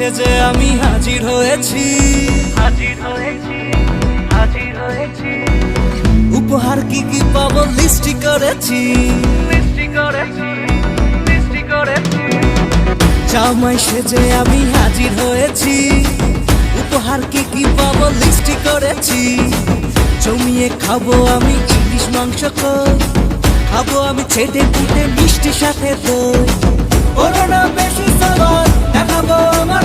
সেজে আমি হাজির হয়েছি। হাজির হয়েছি হাজির হয়েছি। উপহার কি কি পাবো লিস্টি করেছি। মিষ্টি করেছি মিষ্টি করেছি। জামাই সেজে আমি হাজির হয়েছি। উপহার কি কি পাবো লিস্টি করেছি। জমিয়ে খাব আমি ইলিশ মাংস খাব আমি ছেটে পুটে মিষ্টি সাথে দই। করোনা বেশি সবার দেখাবো আমার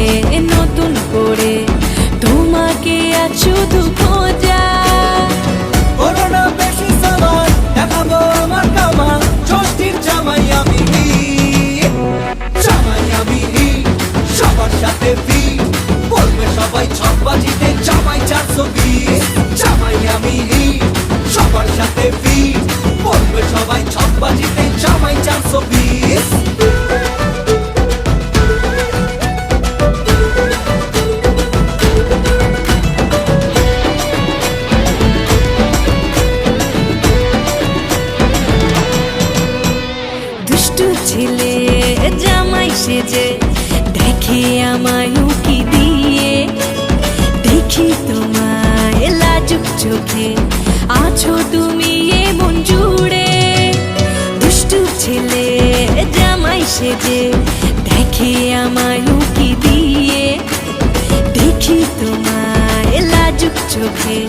ফি বলবে সবাই ছপাজিতে জামাই চারশো বিশ জামাই আমি সবার সাথে ফি লাজুক চোখে, আছো তুমি এমন জুড়ে। দুষ্টু ছেলে, জামাই সেজে, দেখে আমায় দিয়ে। দেখি তোমায় লাজুক চোখে,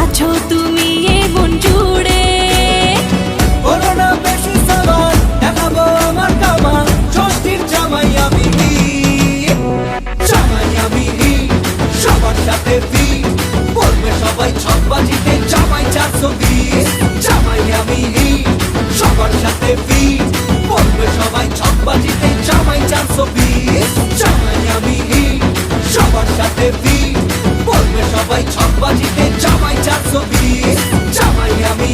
আছো তুমি জুড়ে। আমি সবার সাথে সাথে ফি বলবে সবাই ছক বাজিতে জামাই চারশো বিশ জামাই আমি